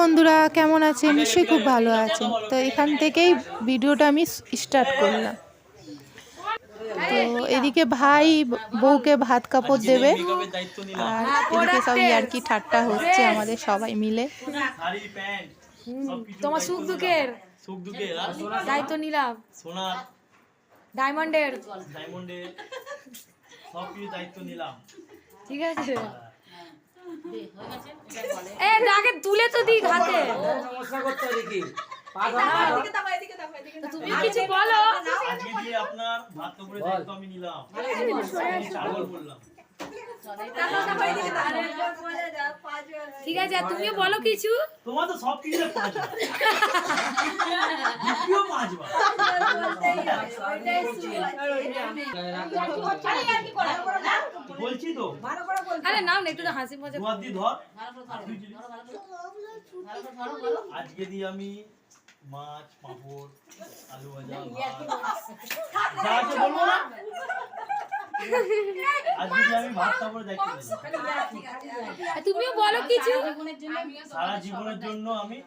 বন্ধুরা কেমন আছেন? নিশ্চয়ই খুব ভালো আছেন। তো এখান থেকেই ভিডিওটা আমি স্টার্ট করলাম। তো এদিকে ভাই বউকে ভাত কাপড় দেবে। আর এদিকে সব ইয়ার্কি ঠাট্টা হচ্ছে আমাদের সবাই মিলে। শাড়ি প্যান্ট সবকিছু তোমার সুখ দুঃখের? দায়িত্ব নিলাম। সোনা। ডায়মন্ডের ডায়মন্ডের সব কিছু দায়িত্ব নিলাম। ঠিক আছে। এ আগে তুলে তো দিই হাতে। নমস্কার করতে হবে কি তুমি কিছু বলো। আপনার ভাত আমি নিলাম। বললাম। ঠিক আছে তুমিও বলো কিছু। তোমার তো সব কিছু বলছি তো। আরে একটু হাসি মজা ধর। আজকে দিয়ে আমি মাছ পাঁপড় আলু ভাজা যা বলব না আমি তুমিও বলো কিছু সারা জীবনের জন্য আমি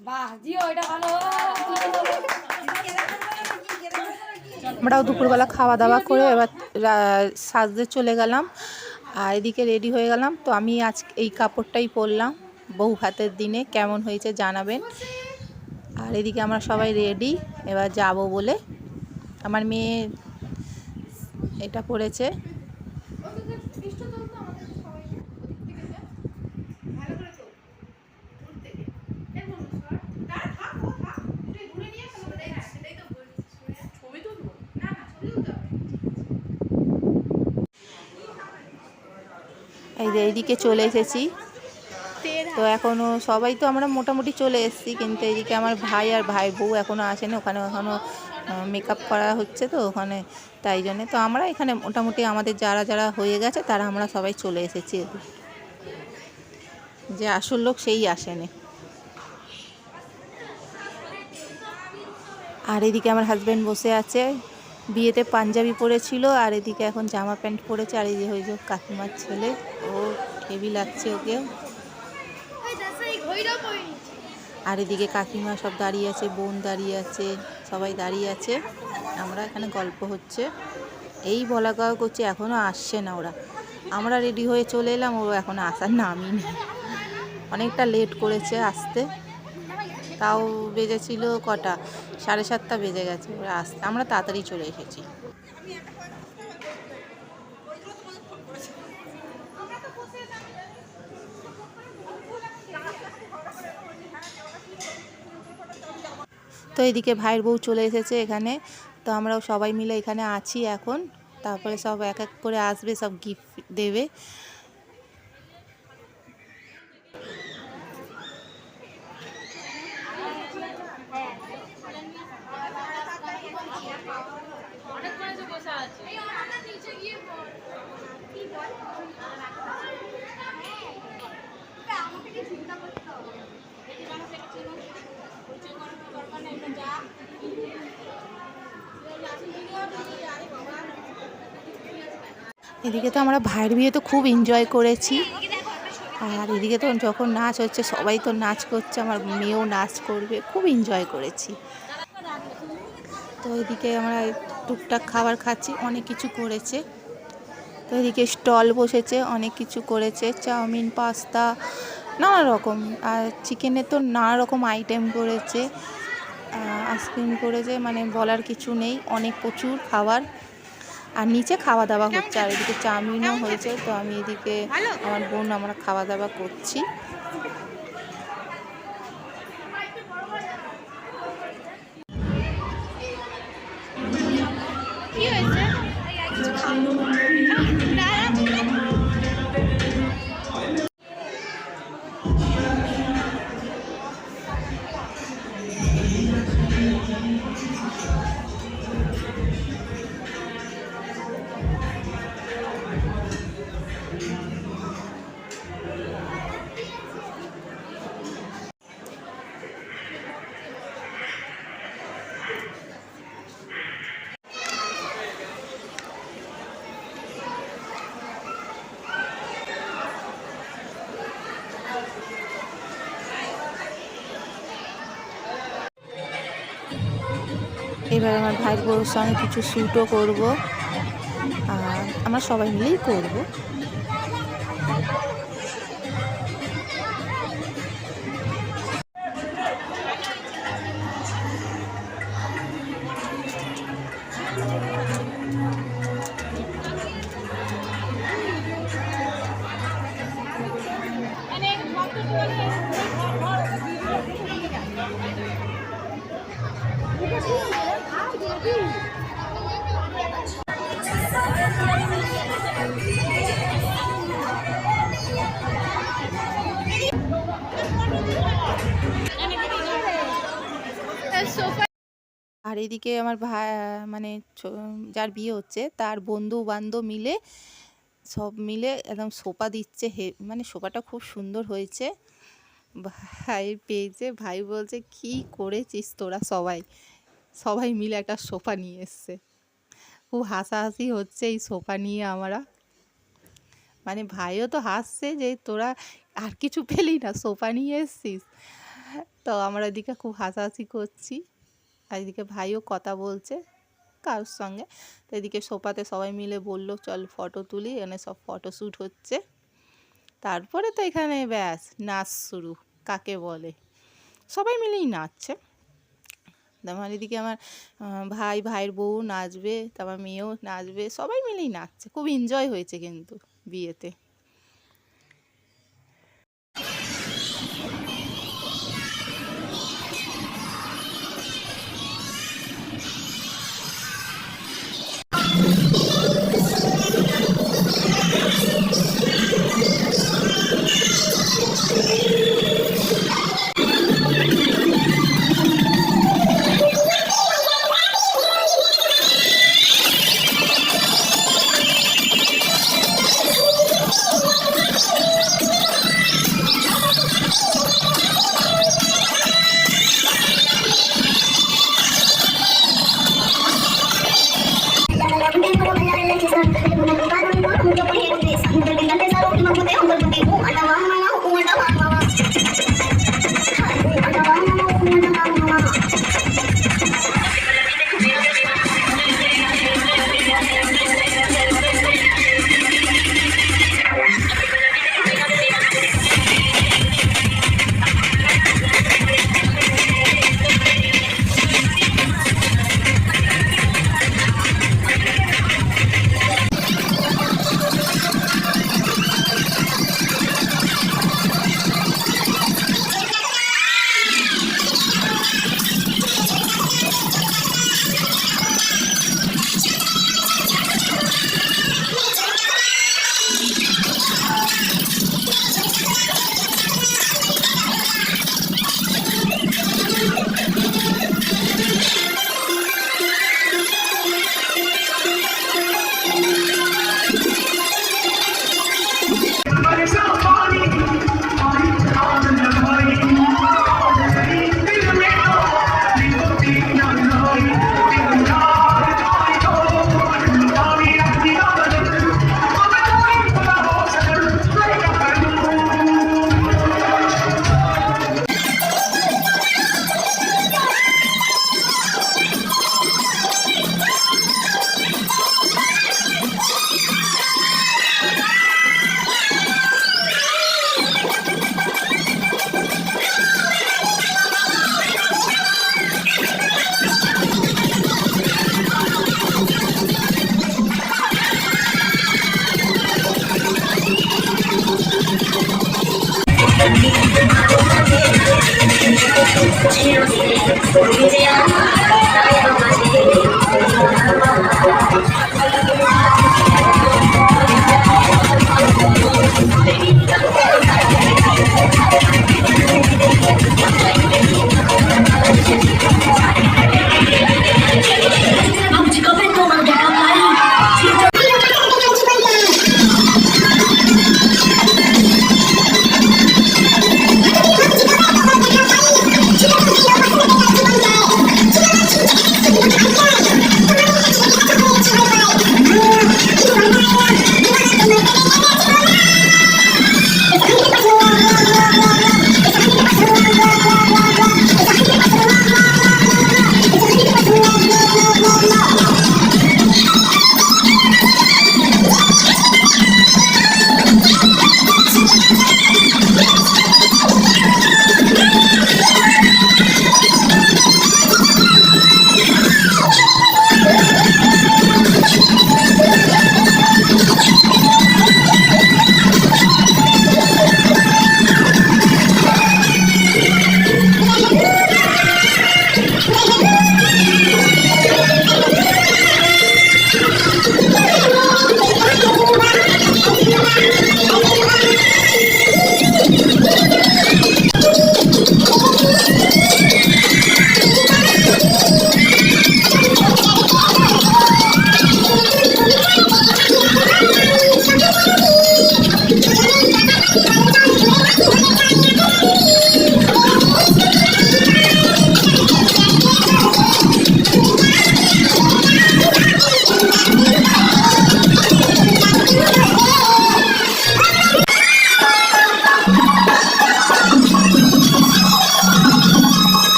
বাহ জিও এটা ভালো আমরাও দুপুরবেলা খাওয়া দাওয়া করে এবার সাজতে চলে গেলাম আর এদিকে রেডি হয়ে গেলাম। তো আমি আজ এই কাপড়টাই পরলাম। বউ ভাতের দিনে কেমন হয়েছে জানাবেন। আর এদিকে আমরা সবাই রেডি এবার যাব বলে। আমার মেয়ে এটা পরেছে। এইদিকে চলে এসেছি। তো এখনও সবাই তো আমরা মোটামুটি চলে এসেছি, কিন্তু এইদিকে আমার ভাই আর ভাই বউ এখনও আসেনি, ওখানে এখনও মেকআপ করা হচ্ছে তো ওখানে, তাই জন্যে তো আমরা এখানে মোটামুটি আমাদের যারা যারা হয়ে গেছে তারা আমরা সবাই চলে এসেছি যে আসল লোক সেই আসেনি। আর এদিকে আমার হাজব্যান্ড বসে আছে। বিয়েতে পাঞ্জাবি পরেছিল আর এদিকে এখন জামা প্যান্ট পরেছে আর এই যে ওই যে কাকিমার ছেলে। ও হেভি লাগছে ওকে। আর এদিকে কাকিমা সব দাঁড়িয়ে আছে, বোন দাঁড়িয়ে আছে, সবাই দাঁড়িয়ে আছে। আমরা এখানে গল্প হচ্ছে। এই বলা গাওয়া করছে এখনও আসছে না ওরা। আমরা রেডি হয়ে চলে এলাম, ও এখনও আসার নামই নেই। অনেকটা লেট করেছে আসতে। তাও বেজেছিল কটা? সাড়ে সাতটা বেজে গেছে। আসতে আমরা তাড়াতাড়ি চলে এসেছি। তো এদিকে ভাইয়ের বউ চলে এসেছে এখানে। তো আমরাও সবাই মিলে এখানে আছি এখন। তারপরে সব এক এক করে আসবে, সব গিফট দেবে। এদিকে তো আমরা ভাইয়ের বিয়ে তো খুব এনজয় করেছি। আর এদিকে তো যখন নাচ হচ্ছে, সবাই তো নাচ করছে, আমার মেয়েও নাচ করবে, খুব এনজয় করেছি। তো এদিকে আমরা টুকটাক খাবার খাচ্ছি, অনেক কিছু করেছে। তো এদিকে স্টল বসেছে, অনেক কিছু করেছে, চাউমিন, পাস্তা নানা রকম। আর চিকেনে তো নানা রকম আইটেম করেছে আইসক্রিম করেছে মানে বলার কিছু নেই অনেক প্রচুর খাবার। আর নিচে খাওয়া দাওয়া হচ্ছে আর এদিকে চাউমিনও হয়েছে তো আমি এদিকে আমার বোন আমরা খাওয়া দাওয়া করছি। এবার আমার ভাই বোর সঙ্গে কিছু শ্যুটও করব। আর আমরা সবাই মিলেই করব। এদিকে আমার ভাই মানে যার বিয়ে হচ্ছে, তার বন্ধু বান্ধব মিলে, সব মিলে একদম সোফা দিচ্ছে, হে মানে সোফাটা খুব সুন্দর হয়েছে। ভাই পেয়েছে, ভাই বলছে, কি করেছিস তোরা সবাই? সবাই মিলে একটা সোফা নিয়ে এসছে। খুব হাসাহাসি হচ্ছে এই সোফা নিয়ে আমরা। মানে ভাইও তো হাসছে যে তোরা আর কিছু পেলি না, সোফা নিয়ে এসছিস। তো আমরা এদিকে খুব হাসাহাসি করছি। আর এদিকে ভাইও কথা বলছে কারোর সঙ্গে। তো এদিকে সোফাতে সবাই মিলে বলল, চল ফটো তুলি। এখানে সব ফটো শ্যুট হচ্ছে। তারপরে তো এখানে ব্যাস, নাচ শুরু। কাকে বলে? সবাই মিলেই নাচছে। আমার এদিকে আমার ভাই, ভাইয়ের বউ নাচবে, তারপর মেয়েও নাচবে, সবাই মিলেই নাচছে। খুব এনজয় হয়েছে কিন্তু বিয়েতে।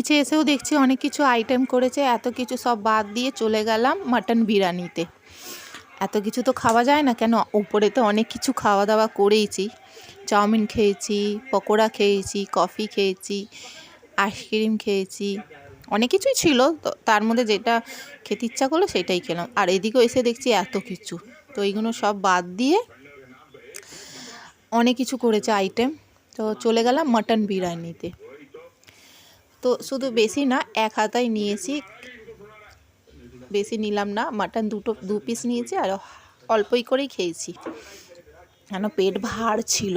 নিচে এসেও দেখছি অনেক কিছু আইটেম করেছে, এত কিছু সব বাদ দিয়ে চলে গেলাম মাটন বিরিয়ানিতে। এত কিছু তো খাওয়া যায় না কেন? উপরে তো অনেক কিছু খাওয়া দাওয়া করেইছি। চাউমিন খেয়েছি, পকোড়া খেয়েছি কফি খেয়েছি আইসক্রিম খেয়েছি, অনেক কিছুই ছিল। তো তার মধ্যে যেটা খেতে ইচ্ছা করল সেটাই খেলাম। আর এদিকেও এসে দেখছি এত কিছু। তো এইগুলো সব বাদ দিয়ে অনেক কিছু করেছে আইটেম তো চলে গেলাম মাটন বিরিয়ানিতে। তো শুধু বেশি না, এক হাতায় নিয়েছি। বেশি নিলাম না, মাটন দুটো, দু পিস নিয়েছি আর অল্পই করেই খেয়েছি। কেন পেট ভার ছিল।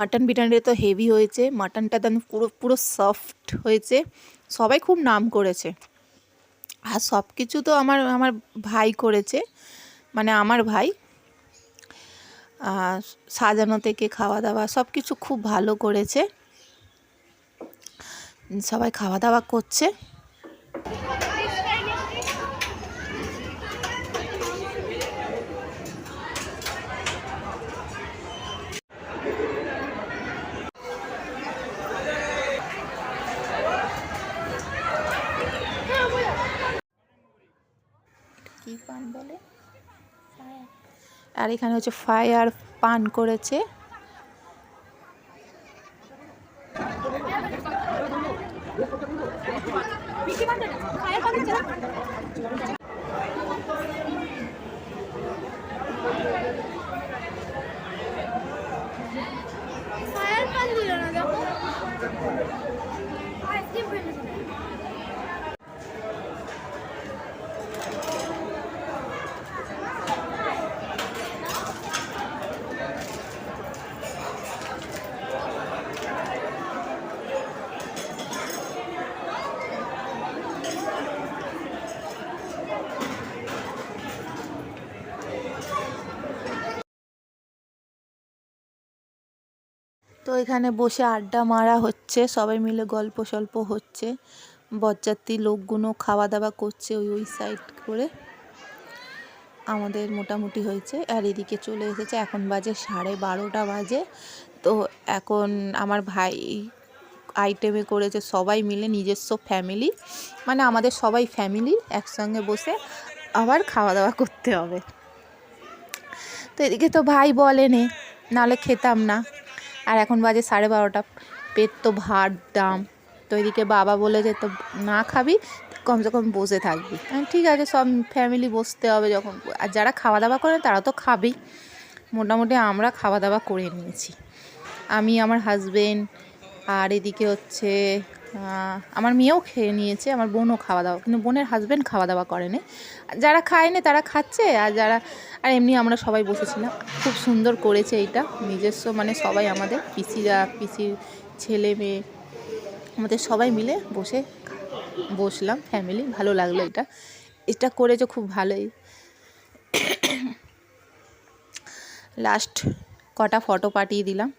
মাটন বিরিয়ানিটা তো হেভি হয়েছে, মাটনটা দেন পুরো পুরো সফট হয়েছে। সবাই খুব নাম করেছে। আর সব কিছু তো আমার আমার ভাই করেছে। মানে আমার ভাই সাজানো থেকে খাওয়া দাওয়া সব কিছু খুব ভালো করেছে। সবাই খাওয়া দাওয়া করছে কি পান বলে আর এখানে হচ্ছে ফায়ার পান করেছে। তো এখানে বসে আড্ডা মারা হচ্ছে, সবাই মিলে গল্প সল্প হচ্ছে। বরযাত্রী লোকগুলো খাওয়া দাওয়া করছে ওই ওই সাইড করে। আমাদের মোটামুটি হয়েছে। আর এদিকে চলে এসেছে, এখন বাজে সাড়ে বারোটা বাজে। তো এখন আমার ভাই আইটেমে করেছে, সবাই মিলে নিজস্ব ফ্যামিলি মানে আমাদের সবাই ফ্যামিলি একসঙ্গে বসে আবার খাওয়া দাওয়া করতে হবে। তো এদিকে তো ভাই বলেনি নাহলে খেতাম না। আর এখন বাজে সাড়ে বারোটা। পেট তো ভাত দাম। তো এদিকে বাবা বলে যে, তো না খাবি কমসে কম বসে থাকবি। ঠিক আছে, সব ফ্যামিলি বসতে হবে যখন। আর যারা খাওয়া দাওয়া করে, তারা তো খাবেই। মোটামুটি আমরা খাওয়া দাওয়া করে নিয়েছি। আমি, আমার হাজবেন্ড আর এদিকে হচ্ছে আমার মেয়েও খেয়ে নিয়েছে, আমার বোনও খাওয়া দাওয়া কিন্তু বোনের হাজব্যান্ড খাওয়া দাওয়া করেনি। যারা খায়নি তারা খাচ্ছে, আর যারা আর এমনি আমরা সবাই বসেছিলাম। খুব সুন্দর করেছে এইটা। নিজস্ব মানে সবাই আমাদের, পিসিরা, পিসির ছেলে মেয়ে, আমাদের সবাই মিলে বসে বসলাম ফ্যামিলি ভালো লাগল এটা। এটা করেছে খুব ভালোই। লাস্ট কটা ফটো পাঠিয়ে দিলাম।